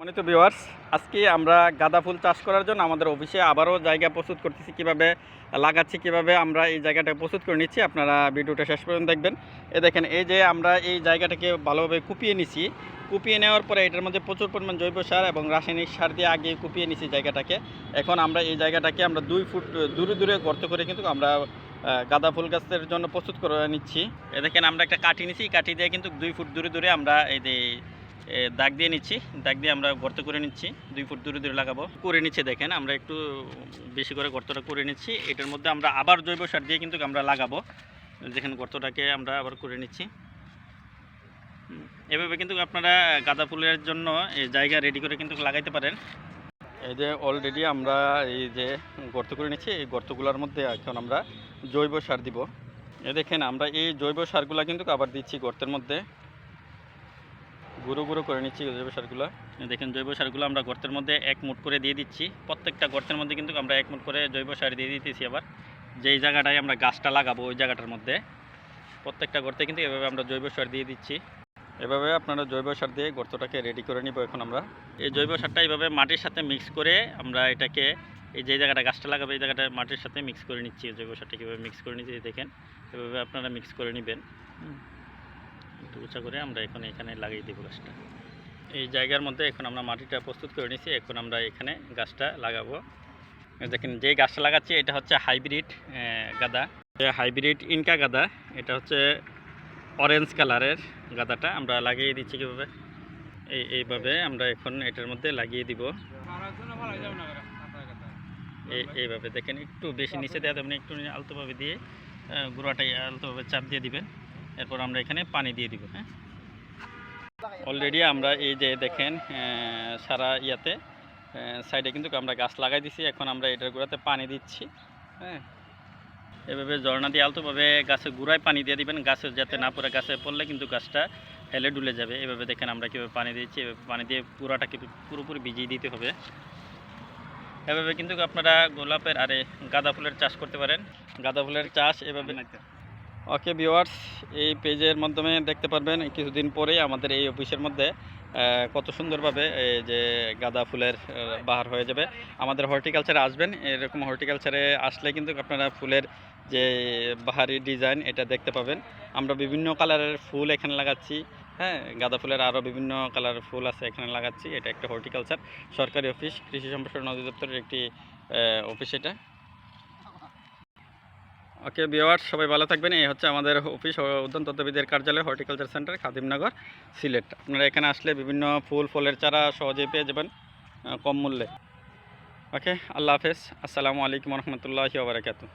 মানে তো ভিউয়ার্স আজকে আমরা গাঁদা ফুল চাষ করার জন্য আমাদের অফিসে আবারও জায়গা প্রস্তুত করতেছি, কীভাবে লাগাচ্ছি, কীভাবে আমরা এই জায়গাটা প্রস্তুত করে নিচ্ছি, আপনারা ভিডিওটা শেষ পর্যন্ত দেখবেন। এ দেখেন, এই যে আমরা এই জায়গাটাকে ভালোভাবে কুপিয়ে নিছি, কুপিয়ে নেওয়ার পরে এটার মধ্যে প্রচুর পরিমাণ জৈব সার এবং রাসায়নিক সার দিয়ে আগে কুপিয়ে নিছি জায়গাটাকে। এখন আমরা এই জায়গাটাকে আমরা দুই ফুট দূরে দূরে গর্ত করে কিন্তু আমরা গাঁদা ফুল গাছের জন্য প্রস্তুত করে নিচ্ছি। এ দেখেন, আমরা একটা কাঠি নিছি কাঠি দিয়ে কিন্তু দুই ফুট দূরে দূরে আমরা এই যে দাগ দিয়ে নিচ্ছি। দাগ দিয়ে আমরা গর্ত করে নিচ্ছি। দুই ফুট দূরে দূরে লাগাবো। করে নিচ্ছে দেখেন, আমরা একটু বেশি করে গর্তটা করে নিচ্ছি। এটার মধ্যে আমরা আবার জৈব সার দিয়ে কিন্তু আমরা লাগাবো। যেখানে গর্তটাকে আমরা আবার করে নিচ্ছি। এভাবে কিন্তু আপনারা গাঁদা ফুলের জন্য এই জায়গা রেডি করে কিন্তু লাগাইতে পারেন। এই যে অলরেডি আমরা এই যে গর্ত করে নিচ্ছি, এই গর্তগুলোর মধ্যে এখন আমরা জৈব সার দিব। এ দেখেন, আমরা এই জৈব সারগুলো কিন্তু আবার দিচ্ছি গর্তের মধ্যে। গুঁড়ো গুঁড়ো করে নিচ্ছি জৈব সারগুলো। দেখেন, জৈব সারগুলো আমরা গর্তের মধ্যে এক মুট করে দিয়ে দিচ্ছি। প্রত্যেকটা গর্তের মধ্যে কিন্তু আমরা এক মুট করে জৈব সার দিয়ে দিতেছি আবার। যেই জায়গাটায় আমরা গাছটা লাগাবো, ওই জায়গাটার মধ্যে। প্রত্যেকটা গর্তে কিন্তু এভাবে আমরা জৈব সার দিয়ে দিচ্ছি। এভাবে আপনারা জৈব সার দিয়ে গর্তটাকে রেডি করে নিব এখন আমরা। এই জৈব সারটা এইভাবে মাটির সাথে মিক্স করে আমরা এটাকে এই যে জায়গাটা গাছটা লাগাবে, এই জায়গাটা মাটির সাথে মিক্স করে নিচ্ছি। জৈব সারটা কীভাবে মিক্স করে নিচ্ছি দেখেন। এভাবে আপনারা মিক্স করে নেবেন। একটু উঁচা করে আমরা এখন এখানে লাগিয়ে দেবো গাছটা। এই জায়গার মধ্যে এখন আমরা মাটিটা প্রস্তুত করে নিয়েছি, এখন আমরা এখানে গাছটা লাগাবো। দেখেন, যে গাছটা লাগাচ্ছি, এটা হচ্ছে হাইব্রিড গাদা। হাইব্রিড ইনকা গাদা, এটা হচ্ছে অরেঞ্জ কালারের গাদাটা, আমরা লাগিয়ে দিচ্ছি কীভাবে? এই, এইভাবে আমরা এখন এটার মধ্যে লাগিয়ে দিব। এই এইভাবে দেখেন, একটু বেশি নিচে দেওয়া যাবে না, একটু আলতোভাবে দিয়ে গুঁড়াটাই আলতোভাবে চাপ দিয়ে দিবেন এরপর আমরা এখানে পানি দিয়ে দিব হ্যাঁ? অলরেডি আমরা এই যে দেখেন সারা ইয়াতে সাইডে কিন্তু আমরা গাছ লাগাই দিছি, এখন আমরা এটার গোড়াতে পানি দিচ্ছি হ্যাঁ? এভাবে ঝর্ণা দিয়ে আলতোভাবে গাছের গুঁড়ায় পানি দিয়ে দিবেন গাছের যাতে না পড়ে গাছে পড়লে কিন্তু গাছটা হেলে ডুলে যাবে। এভাবে দেখেন আমরা কীভাবে পানি দিচ্ছি, এভাবে পানি দিয়ে পুরাটাকে পুরোপুরি ভিজিয়ে দিতে হবে। এভাবে কিন্তু আপনারা গোলাপের আরে গাঁদা ফুলের চাষ করতে পারেন। গাঁদা ফুলের চাষ এভাবে ওকে ভিওয়ার্স এই পেজের মাধ্যমে দেখতে পারবেন, কিছুদিন পরেই আমাদের এই অফিসের মধ্যে কত সুন্দরভাবে এই যে গাঁদা ফুলের বাহার হয়ে যাবে। আমাদের হর্টিকালচারে আসবেন, এরকম হর্টিকালচারে আসলে কিন্তু আপনারা ফুলের যে বাহারি ডিজাইন, এটা দেখতে পাবেন। আমরা বিভিন্ন কালারের ফুল এখানে লাগাচ্ছি হ্যাঁ গাঁদা ফুলের আরও বিভিন্ন কালারের ফুল আছে এখানে লাগাচ্ছি। এটা একটা হর্টিকালচার, সরকারি অফিস, কৃষি সম্প্রসারণ অধিদপ্তরের একটি অফিস এটা। ওকে বিওয়ার সবাই ভালো থাকবেন। এই হচ্ছে আমাদের অফিস উদ্যান তত্ত্ববিদের কার্যালয়, হর্টিকালচার সেন্টার, খাদিমনগর, সিলেট। আপনারা এখানে আসলে বিভিন্ন ফুল, ফলের চারা সহজেই পেয়ে যাবেন কম মূল্যে। ওকে, আল্লাহ হাফেজ। আসসালামু আলাইকুম রহমতুল্লাহি ওবরাকাতু